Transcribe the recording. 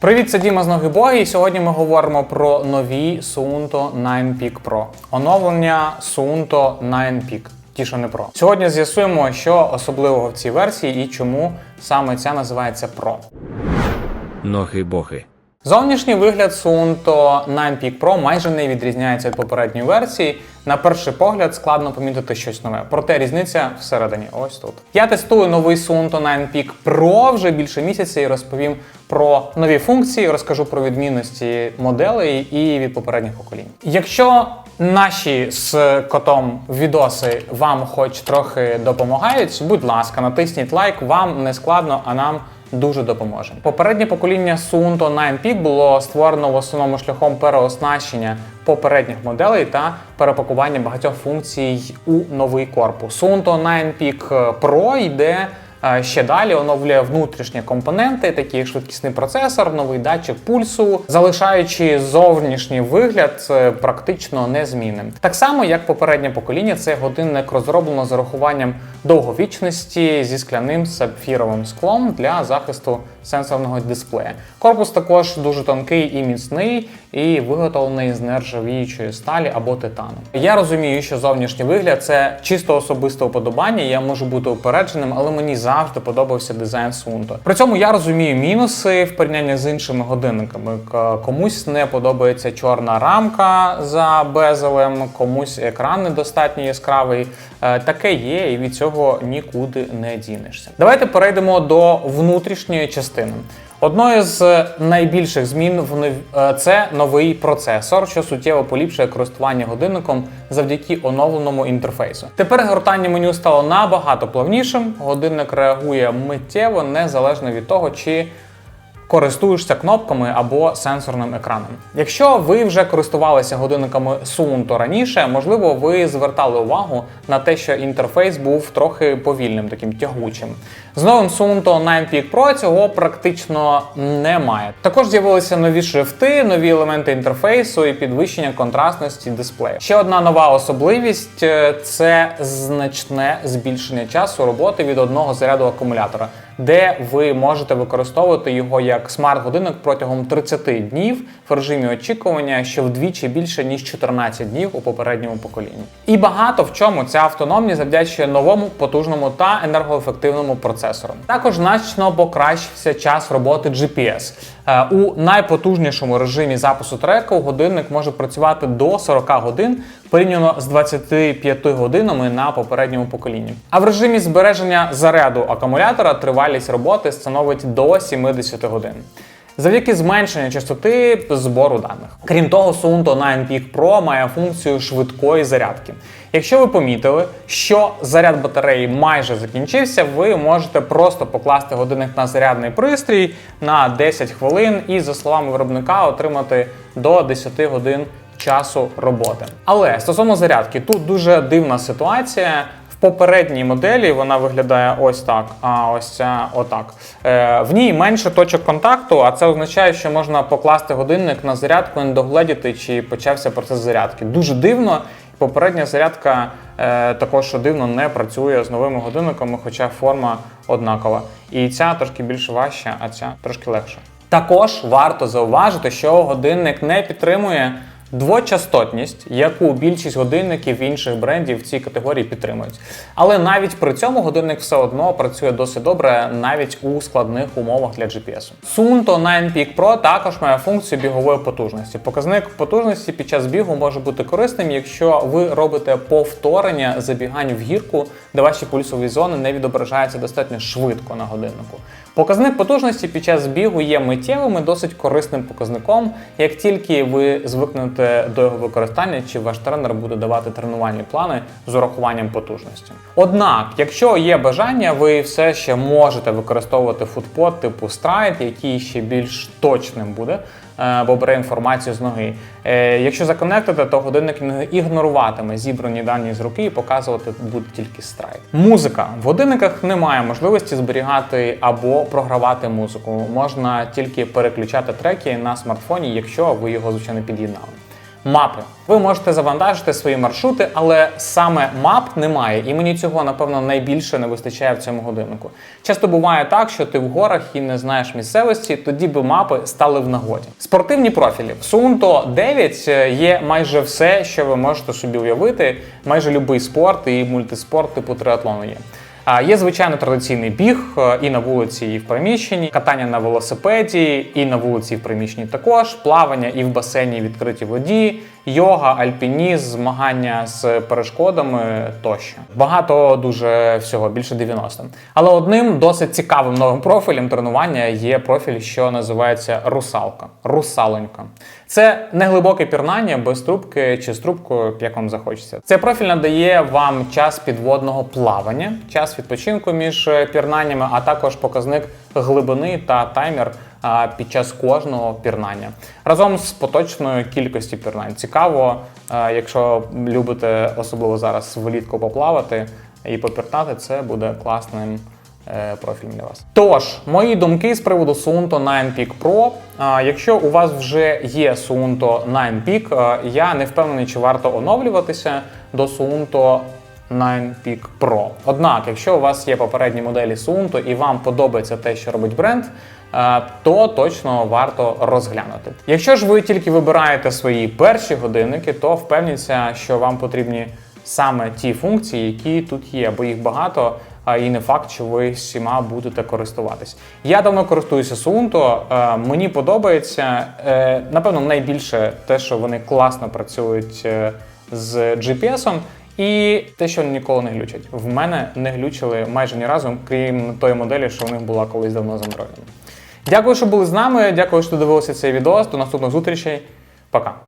Привіт, це Діма з Ноги Боги, і сьогодні ми говоримо про нові Suunto 9 Peak Pro. Оновлення Suunto 9 Peak. Ті, що не Pro. Сьогодні з'ясуємо, що особливого в цій версії і чому саме ця називається Pro. Ноги боги. Зовнішній вигляд Suunto 9 Peak Pro майже не відрізняється від попередньої версії. На перший погляд складно помітити щось нове. Проте різниця всередині. Ось тут. Я тестую новий Suunto 9 Peak Pro вже більше місяця і розповім про нові функції, розкажу про відмінності моделей і від попередніх поколінь. Якщо наші з котом відоси вам хоч трохи допомагають, будь ласка, натисніть лайк, вам не складно, а нам дуже допоможе. Попереднє покоління Suunto 9 Peak було створено в основному шляхом переоснащення попередніх моделей та перепакування багатьох функцій у новий корпус. Suunto 9 Peak Pro йде ще далі, оновлює внутрішні компоненти, такі як швидкісний процесор, новий датчик пульсу, залишаючи зовнішній вигляд е, практично незмінним. Так само, як попереднє покоління, це годинник розроблено з урахуванням довговічності зі скляним сапфіровим склом для захисту сенсорного дисплея. Корпус також дуже тонкий і міцний, і виготовлений з нержавіючої сталі або титану. Я розумію, що зовнішній вигляд це чисто особисте уподобання. Я можу бути упередженим, але мені завжди подобався дизайн Сунто. При цьому я розумію мінуси в порівнянні з іншими годинниками. Комусь не подобається чорна рамка за безелем, комусь екран недостатньо яскравий. Е, Таке є, і від цього нікуди не дінешся. Давайте перейдемо до внутрішньої частини. Одною з найбільших змін в е, це новий процесор, що суттєво поліпшує користування годинником завдяки оновленому інтерфейсу. Тепер гортання меню стало набагато плавнішим. Годинник реагує миттєво, незалежно від того, чи користуєшся кнопками або сенсорним екраном. Якщо ви вже користувалися годинниками Suunto раніше, можливо, ви звертали увагу на те, що інтерфейс був трохи повільним, таким тягучим. З новим Suunto 9 Peak Pro цього практично немає. Також з'явилися нові шрифти, нові елементи інтерфейсу і підвищення контрастності дисплею. Ще одна нова особливість е, це значне збільшення часу роботи від одного заряду акумулятора де ви можете використовувати його як смарт-годинник протягом 30 днів в режимі очікування, що вдвічі більше ніж 14 днів у попередньому поколінні. І багато в чому ця автономність завдячує новому потужному та енергоефективному процесору. Також значно покращився час роботи GPS. Е, У найпотужнішому режимі запису треку годинник може працювати до 40 годин порівняно з 25 годинами на попередньому поколінні. А в режимі збереження заряду акумулятора тривалість роботи становить до 70 годин. Завдяки зменшенню частоти збору даних. Крім того, Suunto 9 Peak Pro має функцію швидкої зарядки. Якщо ви помітили, що заряд батареї майже закінчився, ви можете просто покласти годинник на зарядний пристрій на 10 хвилин і, за словами виробника, отримати до 10 годин часу роботи. Але стосовно зарядки, тут дуже дивна ситуація. Попередній моделі вона виглядає ось так, а ось ця отак. Е, в ній менше точок контакту, а це означає, що можна покласти годинник на зарядку і не догледіти, чи почався процес зарядки. Дуже дивно. Попередня зарядка е, також дивно не працює з новими годинниками, хоча форма однакова. І ця трошки більш важча, а ця трошки легша. Також варто зауважити, що годинник не підтримує двочастотність, яку більшість годинників інших брендів в цій категорії підтримують. Але навіть при цьому годинник все одно працює досить добре навіть у складних умовах для GPS. Suunto 9 Peak Pro також має функцію бігової потужності. Показник потужності під час бігу може бути корисним, якщо ви робите повторення забігань в гірку, де ваші пульсові зони не відображаються достатньо швидко на годиннику. Показник потужності під час бігу є миттєвим і досить корисним показником, як тільки ви звикнете до його використання, чи ваш тренер буде давати тренувальні плани з урахуванням потужності. Однак, якщо є бажання, ви все ще можете використовувати футпод типу Stride, який ще більш точним буде. е, Бо бере інформацію з ноги. Е, Якщо законектите, то годинник не ігноруватиме зібрані дані з руки і показувати буде тільки страйк. Музика в годинниках немає можливості зберігати або програвати музику. Можна тільки переключати треки на смартфоні, якщо ви його звичайно під'єднали. Мапи. Ви можете завантажити свої маршрути, але саме мап немає, і мені цього напевно найбільше не вистачає в цьому годиннику. Часто буває так, що ти в горах і не знаєш місцевості, тоді би мапи стали в нагоді. Спортивні профілі в Suunto 9 є майже все, що ви можете собі уявити. Майже будь-який спорт і мультиспорт типу триатлону є. Є звичайно традиційний біг е, і на вулиці, і в приміщенні, катання на велосипеді, і на вулиці, і в приміщенні також, плавання і в басейні, і відкритій воді, йога, альпінізм, змагання з перешкодами тощо. Багато дуже всього, більше 90. Але одним досить цікавим новим профілем тренування є профіль, що називається русалка. Русалонька. Це не глибоке пірнання без трубки чи з трубкою, як вам захочеться. Цей профіль надає вам час підводного плавання, час відпочинку між пірнаннями, а також показник глибини та таймер під час кожного пірнання разом з поточною кількістю пірнань. Цікаво, якщо любите особливо зараз влітку поплавати і попірнати, це буде класним е, профілем для вас. Тож, мої думки з приводу Suunto 9 Peak Pro. Якщо у вас вже є Suunto 9 Peak, я не впевнений, чи варто оновлюватися до Suunto 9 Peak Pro. Однак, якщо у вас є попередні моделі Suunto і вам подобається те, що робить бренд, е, то точно варто розглянути. Якщо ж ви тільки вибираєте свої перші годинники, то впевніться, що вам потрібні саме ті функції, які тут є, бо їх багато. А і не факт, що ви всіма будете користуватись. Я давно користуюся Suunto, е, мені подобається. Е, Напевно, найбільше те, що вони класно працюють з GPS-ом. І те, що ніколи не глючать. В мене не глючили майже ні разу, крім тої моделі, що в них була колись давно з Android. Дякую, що були з нами. Дякую, що дивилися цей відео. До наступних зустрічей. Пока.